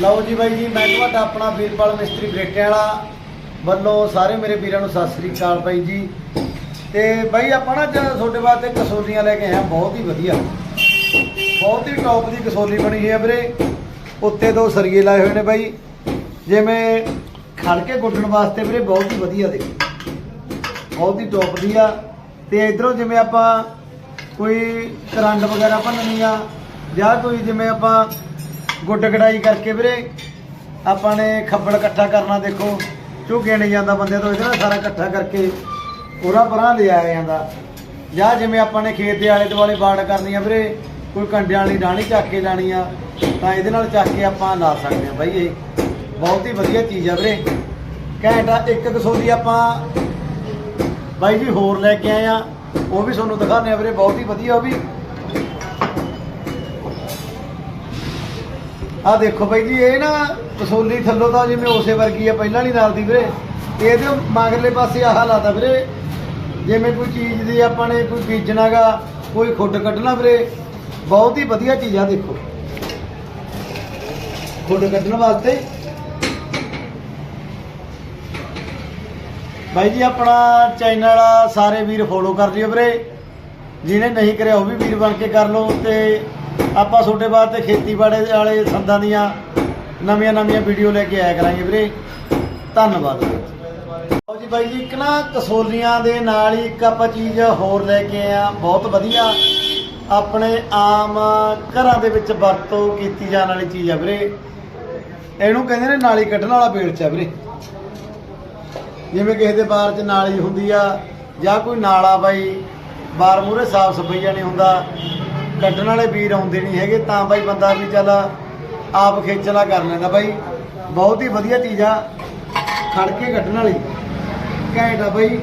ਲਓ ਜੀ ਬਾਈ ਜੀ, ਮੈਂ ਤੁਹਾਡਾ ਆਪਣਾ ਵੀਰਪਾਲ ਮਿਸਤਰੀ, ਬਰੇਟਿਆਂ ਵਾਲਾ। ਵੱਲੋਂ ਸਾਰੇ ਮੇਰੇ ਵੀਰਾਂ ਨੂੰ ਸਤਿ ਸ੍ਰੀ ਅਕਾਲ ਬਾਈ ਜੀ। ਤੇ ਬਾਈ, ਆਪਾਂ ਨਾ ਅੱਜ ਤੁਹਾਡੇ ਵਾਸਤੇ ਕਸੋਲੀਆਂ ਲੈ ਕੇ ਆਏ ਹਾਂ, ਬਹੁਤ ਹੀ ਵਧੀਆ। ਬਹੁਤ ਹੀ ਟੌਪ ਦੀ ਕਸੋਲੀ ਬਣੀ ਹੋਈ ਹੈ ਵੀਰੇ। ਉੱਤੇ ਦੋ ਸਰੀਏ ਲਾਏ ਹੋਏ ਨੇ ਬਾਈ। ਜਿਵੇਂ ਖੜ ਕੇ ਗੁੱਡਣ ਵਾਸਤੇ ਵੀਰੇ, ਬਹੁਤ ਹੀ ਵਧੀਆ ਦੇ ਬਹੁਤ ਹੀ ਟੌਪ ਦੀ ਆ। ਤੇ ਇਧਰੋਂ ਜਿਵੇਂ ਆਪਾਂ ਕੋਈ ਕਰੰਡ ਵਗੈਰਾ ਭੰਨਣੀ ਆ, ਜਾਂ ਕੋਈ ਜਿਵੇਂ ਆਪਾਂ ਗੁੱਡ ਕਢਾਈ ਕਰਕੇ ਵੀਰੇ। ਆਪਾਂ ਨੇ ਖੱਬੜ ਇਕੱਠਾ ਕਰਨਾ, ਦੇਖੋ। ਝੁੱਗੇ ਨਹੀਂ ਜਾਂਦਾ ਬੰਦੇ ਤੋਂ, ਇਹਦੇ ਨਾਲ ਸਾਰਾ ਇਕੱਠਾ ਕਰਕੇ ਪੂਰਾ ਪਰਾਂ ਲਿਆ ਜਾਂਦਾ। ਜਾਂ ਜਿਵੇਂ ਆਪਾਂ ਨੇ ਖੇਤ ਦੇ ਆਲੇ ਦੁਆਲੇ ਬਾੜ ਕਰਨੀ ਆ ਵੀਰੇ, ਕੋਈ ਕੰਡਿਆਂ ਵਾਲੀ ਡਾਣੀ ਚੱਕ ਕੇ ਲਾਣੀ ਆ, ਤਾਂ ਇਹਦੇ ਨਾਲ ਚੱਕ ਕੇ ਆਪਾਂ ਲਾ ਸਕਦੇ ਆ ਬਾਈ ਇਹ। ਬਹੁਤ ਹੀ ਵਧੀਆ ਚੀਜ਼ ਆ ਵੀਰੇ। ਘੈਂਟਾ ਇੱਕ ਕਸੋਲੀ ਆਪਾਂ ਬਾਈ ਜੀ ਹੋਰ ਲੈ ਕੇ ਆਏ ਆ। ਉਹ ਵੀ ਤੁਹਾਨੂੰ ਦਿਖਾਉਂਦੇ ਆ ਵੀਰੇ, ਬਹੁਤ ਹੀ ਵਧੀਆ ਉਹ ਵੀ। ਆ ਦੇਖੋ ਬਾਈ ਜੀ, ਇਹ ਨਾ ਕਸੋਲੀ ਥੱਲੋਂ ਤਾਂ ਜਿਵੇਂ ਉਸੇ ਵਰਗੀ ਆ, ਪਹਿਲਾਂ ਨਹੀਂ ਨਾਲ ਦੀ ਵੀਰੇ। ਇਹਦੇ ਮਗਰਲੇ ਪਾਸੇ ਆਹ ਲਾਤਾ ਵੀਰੇ। ਜਿਵੇਂ ਕੋਈ ਚੀਜ਼ ਦੀ ਆਪਾਂ ਨੇ ਕੋਈ ਬੀਜਣਾਗਾ, ਕੋਈ ਖੁੱਡ ਕੱਢਣਾ ਵੀਰੇ। ਬਹੁਤ ਹੀ ਵਧੀਆ ਚੀਜ਼ ਆ, ਦੇਖੋ। ਖੁੱਡ ਕੱਢਣ ਵਾਸਤੇ। ਬਾਈ ਜੀ, ਆਪਣਾ ਚੈਨਲ ਸਾਰੇ ਵੀਰ ਫੋਲੋ ਕਰ ਲਿਓ ਵੀਰੇ। ਜਿਹਨੇ ਨਹੀਂ ਕਰਿਆ, ਉਹ ਵੀ ਵੀਰ ਬਣ ਕੇ ਕਰ ਲਓ ਤੇ ਆਪਾਂ ਤੁਹਾਡੇ ਵਾਸਤੇ ਖੇਤੀਬਾੜੀ ਦੇ ਵਾਲੇ ਸੰਦਾਂ ਦੀਆਂ ਨਵੀਆਂ ਨਵੀਆਂ ਵੀਡੀਓ ਲੈ ਕੇ ਆਇਆ ਕਰਾਂਗੇ ਵੀਰੇ। ਧੰਨਵਾਦ ਲਓ ਜੀ ਬਾਈ ਜੀ, ਇੱਕ ਨਾ ਕਸੋਲੀਆਂ ਦੇ ਨਾਲ ਹੀ ਇੱਕ ਆਪਾਂ ਚੀਜ਼ ਹੋਰ ਲੈ ਕੇ ਆਏ ਆ। ਬਹੁਤ ਵਧੀਆ ਆਪਣੇ ਆਮ ਘਰਾਂ ਦੇ ਵਿੱਚ ਵਰਤੋਂ ਕੀਤੀ ਜਾਣ ਵਾਲੀ ਚੀਜ਼ ਆ ਵੀਰੇ। ਇਹਨੂੰ ਕਹਿੰਦੇ ਨੇ ਨਾਲੀ ਕੱਢਣ ਵਾਲਾ ਬੇਲਚ ਆ ਵੀਰੇ। ਜਿਵੇਂ ਕਿਸੇ ਦੇ ਬਾਹਰ 'ਚ ਨਾਲੀ ਹੁੰਦੀ ਆ ਜਾਂ ਕੋਈ ਨਾਲਾ ਬਾਈ, ਬਾਰ ਮੂਰੇ ਸਾਫ਼ ਸਫਾਈਆ ਨਹੀਂ ਹੁੰਦਾ ਕੱਢਣ ਵਾਲੇ ਵੀਰ ਆਉਂਦੇ ਨਹੀਂ ਹੈਗੇ, ਤਾਂ ਬਾਈ ਬੰਦਾ ਵੀ ਚੱਲ ਆਪ ਖੇਚਲਾ ਕਰ ਲੈਂਦਾ। ਬਾਈ, ਬਹੁਤ ਹੀ ਵਧੀਆ ਚੀਜ਼ ਆ ਖੜ ਕੇ ਕੱਢਣ ਵਾਲੀ। ਘੈਂਟ ਆ ਬਾਈ।